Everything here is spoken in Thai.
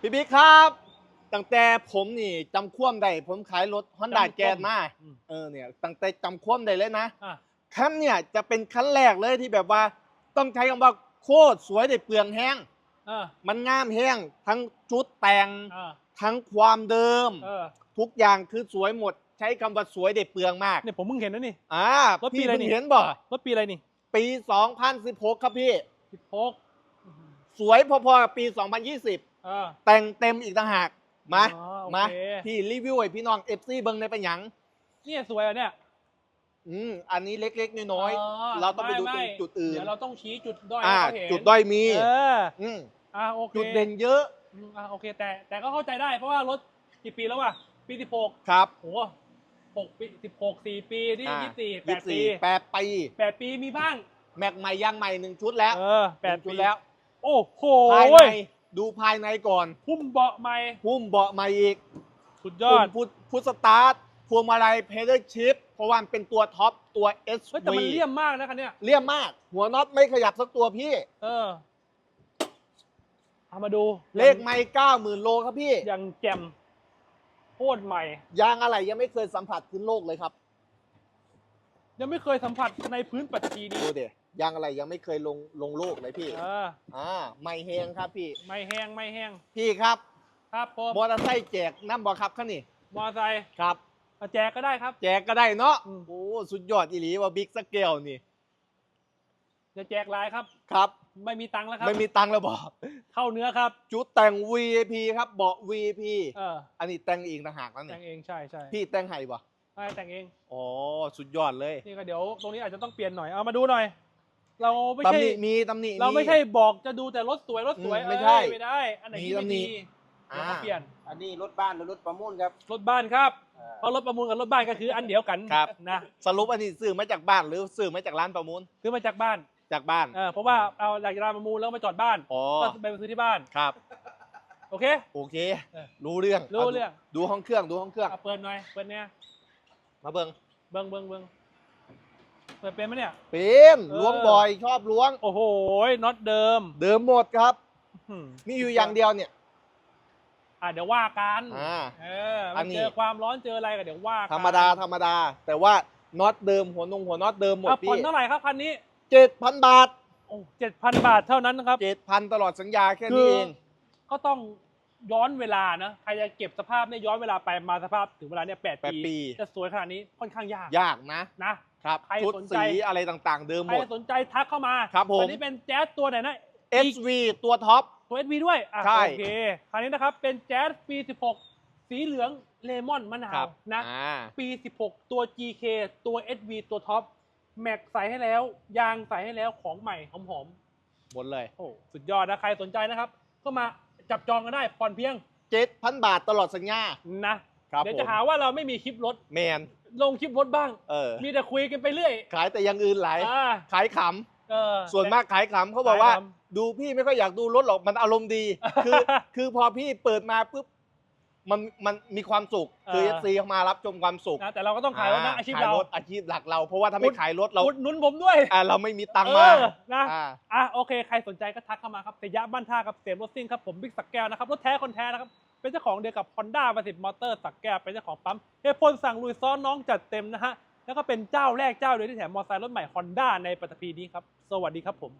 พี่บิ๊กครับตั้งแต่ผมนี่จำคว่ำได้ผมขายรถฮอนด้าจำคว่ำแจ๊มาอืม เออเนี่ยตั้งแต่จำคว่ำได้เลยนะอะคันเนี่ยจะเป็นคันแรกเลยที่แบบว่าต้องใช้คำว่าโคตรสวยได้เปลืองแห้งเออมันงามแห้งทั้งชุดแต่งเออทั้งความเดิม เออทุกอย่างคือสวยหมด ใช้คำว่าสวยได้เปลืองมากเนี่ยผมเพิ่งเห็นนะนี่ อ่ารถปีพี่อะไรเพิ่งนี่เห็นบ่รถปีอะไรนี่ปี 2016 ครับพี่ สิบหก สวยพอๆกับปี 2020 เออ แต่งเต็มอีกต่างหากมาอ๋อโอเค มาพี่รีวิวให้พี่น้องเอฟซีเบิ้งในเป็นหยังเนี่ยสวยอะเนี่ยอืมอันนี้เล็กๆน้อยๆเราต้องไปดูตรงม่จุดอื่นเดี๋ยวเราต้องชี้จุดด้อยอ่าให้เขาเห็นจุดด้อยมีเอออืมอ่าโอเคจุดเด่นเยอะอืมอ่าโอเค แต่แต่ก็เข้าใจได้เพราะว่ารถกี่ปีแล้ววะปีสิบหกครับโหหกปีสิบหกสี่ปีที่อ่ายี่สิบสี่แปดปี24แปดปีแปดปีมีบ้างแม็กใหม่ยางใหม่หนึ่งชุดแล้ว เออแปดหนึ่งชุปีดแล้ว โอ้โหภายในดูภายในก่อน พุ่มเบาะใหม่พุ่มเบาะใหม่อีกสุดยอดพุ่มพุทพุทสตาร์ทพวงมาลัยเพด l ชิปเพราะว่ามันเป็นตัวท็อปตัว SV เฮ้ยแต่มันเลี่ยมมากนะคันเนี้ยเลี่ยมมาก หัวน็อตไม่ขยับสักตัวพี่ เออเอามาดูเลขไม่เก้าหมื่นโลครับพี่อย่างแจ่มโคตรใหม่ ยางอะไรยังไม่เคยสัมผัสพื้นโลกเลยครับ ยังไม่เคยสัมผัสในพื้นปัจจีนี้ดูเดยางอะไรยังไม่เคยลงลงโลกเลยพี่เออ อ่าไม่แหงครับพี่ ไม่แห้งไม่แห้งพี่ครับครับผมมอเตอร์ไซค์แจกน้ำบอครับข้านี่มอไซค์ครับ มาแจกก็ได้ครับ แจกก็ได้เนาะอืม โอ้สุดยอดอีหลีว่าบิ๊กสเกลนี่จะแจกหลายครับ ครับไม่มีตังค์แล้วครับ ไม่มีตังค์แล้วบอกเข้าเนื้อครับ จุดแต่ง VIP ครับเบาะ VIP เออ อันนี้แต่งเองต่างหากนั่นแต่นี่งเองใช่ใช่พี่แต่งให้บ่ใช่แต่งเอง อ๋อสุดยอดเลย นี่ก็เดี๋ยวตรงนี้อาจจะต้องเปลี่ยนหน่อย เอามาดูหน่อย เราไม่ตำใช่หนิมีตำหนิเราไม่ใช่บอกจะดูแต่รถสวยรถสวยอืมไม่ใช่เอ้ยไม่ได้ อันไหนที่มีไม่ตำหนิ ดีเราก็อ่าเปลี่ยนอันนี้รถบ้านหรือรถประมูลครับรถบ้านครับอ่าเพราะรถประมูลกับรถบ้านก็คืออันเดียวกันครับ นะสรุปอันนี้ซื้อมาจากบ้านหรือซื้อมาจากร้านประมูลซื้อมาจากบ้านจากบ้านเออเพราะว่าเอาหลักร้านประมูลแล้วมาจอดบ้านอ๋อก็ไปซื้อที่บ้านครับ โอเค โอเค เออรู้เรื่องรู้เรื่องดูดูห้องเครื่องดูห้องเครื่อง เอาเปิดหน่อยเปิดเนี่ยมาเบิ่งเบิ้งเบิ้งเบิ้ง เปิดเป็นไหมเนี่ย เป็นเออ ล้วงบ่อยชอบล้วง โอ้โหน็อตเดิมเดิมหมดครับ อืมมีอยู่อย่างเดียวเนี่ย อะเดี๋ยวว่ากันอ่า เอออัมันนนี้ เจอความร้อนเจออะไรก็เดี๋ยวว่ากันธรรมดาธรรมดา แต่ว่าน็อตเดิมหัวนงหัวน็อตเดิมหมดอะผ่พี่อนเท่าไหร่ครับคันนี้เจ็ดพันบาทโอ้เจ็ดพันบาทเท่านั้นนะครับ เจ็ดพันตลอดสัญญาแค่คืนี้อเอง ก็ต้องย้อนเวลานะใครจะเก็บสภาพเนี่ยย้อนเวลาไปมาสภาพถึงเวลาเนี่ยแปดแปดปีจะสวยขนาดนี้ค่อนข้างยากยากนะ นะ ครับใครชุดสนใจ สีอะไรต่างๆ เดิมใคหรมด สนใจทักเข้ามาครับผมอันนี้เป็นแจ๊สตัวไหนนะ SV ตัวท็อป ตัว SV ด้วยอะใช่ โอเค คราวนี้นะครับ เป็นแจ๊สปี 16 สีเหลืองเลมอนมะนาครัวบนะ อ่า ปี 16 ตัว GK ตัว SV ตัวท็อป แม็กใส่ให้แล้ว ยางใส่ให้แล้วของใหม่หอมหมดเลย ๆโอ้สุดยอดนะ ใครสนใจนะครับก็มาจับจองกันได้ผ่อนเพียงเจ็ดพันบาทตลอดสัญญานะ ครับเดี๋ยวผจะมหาว่าเราไม่มีคลิปรถ แมน ลงคลิปรถบ้าง เออ มีแต่คุยกันไปเรื่อยขายแต่อยังอื่นหลายอ่าขายขเออำส่วนมากขายขำเขาบอกว่า ขายข ดูพี่ไม่ค่อยอยากดูรถหรอกมันอารมณ์ดี คือ คือพอพี่เปิดมาปุ๊บมันมันมีความสุขคือเอเออฟซีมารับชมความสุขนะแต่เราก็ต้องขายรถนะอาชีพขายเรารถอาชีพหลักเรา เพราะว่าถ้าไม่อุด ขายรถเราอุดหนุนผมด้วยอ่าเราไม่มีตังค์เอมาอนะอ่า อะโอเค ใครสนใจก็ทักเข้ามาครับเสยะบ้านท่าครับเสียมรถซิ่งครับผมบิ๊กสักแก้วนะครับรถแท้คนแท้นะครับ เป็นเจ้าของเดียวกับ Honda ประสิทธิ์มอเตอร์สักแก้วเป็นเจ้าของปั๊มเฮพลสั่งลุยซ้อนน้องจัดเต็มนะฮะแล้วก็เป็นเจ้าแรกเจ้าเดียวที่แถมมอเตอร์ไซค์รถใหม่ Honda ในปัตตภีนี้ครับสวัสดีครับผม